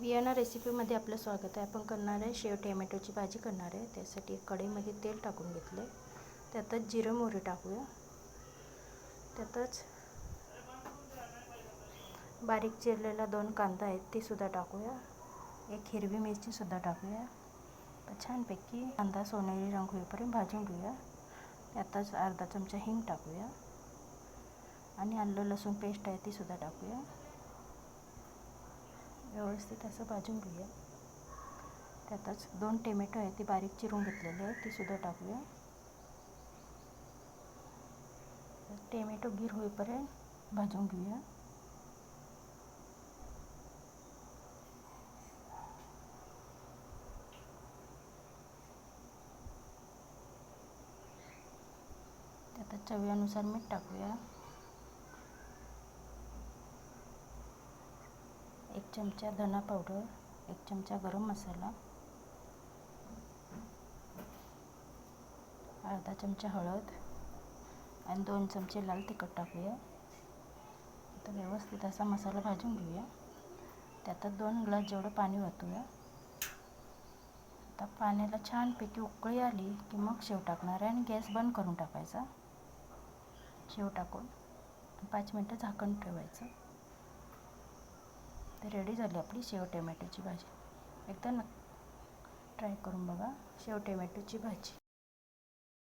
Vienna रेसिपीमध्ये आपलं स्वागत आहे. आपण करणार आहे शेव टोमॅटोची भाजी करणार आहे. त्यासाठी कढईमध्ये तेल टाकून घेतले त्यातच जिरं मोहरी टाकूया. त्यातच बारीक चिरलेला दोन कांदा आहेत ते सुद्धा टाकूया. एक हिरवी मिरचीसुद्धा टाकूया. छानपैकी कांदा सोनेरी रंग होईपर्यंत भाजून घेऊया. त्यातच अर्धा चमचा हिंग टाकूया. आणि आलं लसूण पेस्ट आहे ती सुद्धा टाकूया. व्यवस्थित असं भाजून घेऊया. त्यातच दोन टोमॅटो आहेत, ती बारीक चिरून घेतलेले आहे ती सुद्धा टाकूया. टोमॅटो गिर होईपर्यंत भाजून घेऊया. त्यातच चवीनुसार मीठ टाकूया. एक चमचा धना पावडर एक चमचा गरम मसाला अर्धा चमचा हळद आणि दोन चमचे लाल तिखट टाकूया. आता व्यवस्थित असा मसाला भाजून घेऊया. त्यातच दोन ग्लास जेवढं पाणी वाहतूया आता पाण्याला छानपैकी उकळी आली की मग शेव टाकणार आहे आणि गॅस बंद करून टाकायचा. शेव टाकून पाच मिनटं झाकण ठेवायचं. तर रेडी झाली आपली शेव टोमॅटोची भाजी. एकदा न ट्राय करून बघा शेव टोमॅटोची भाजी.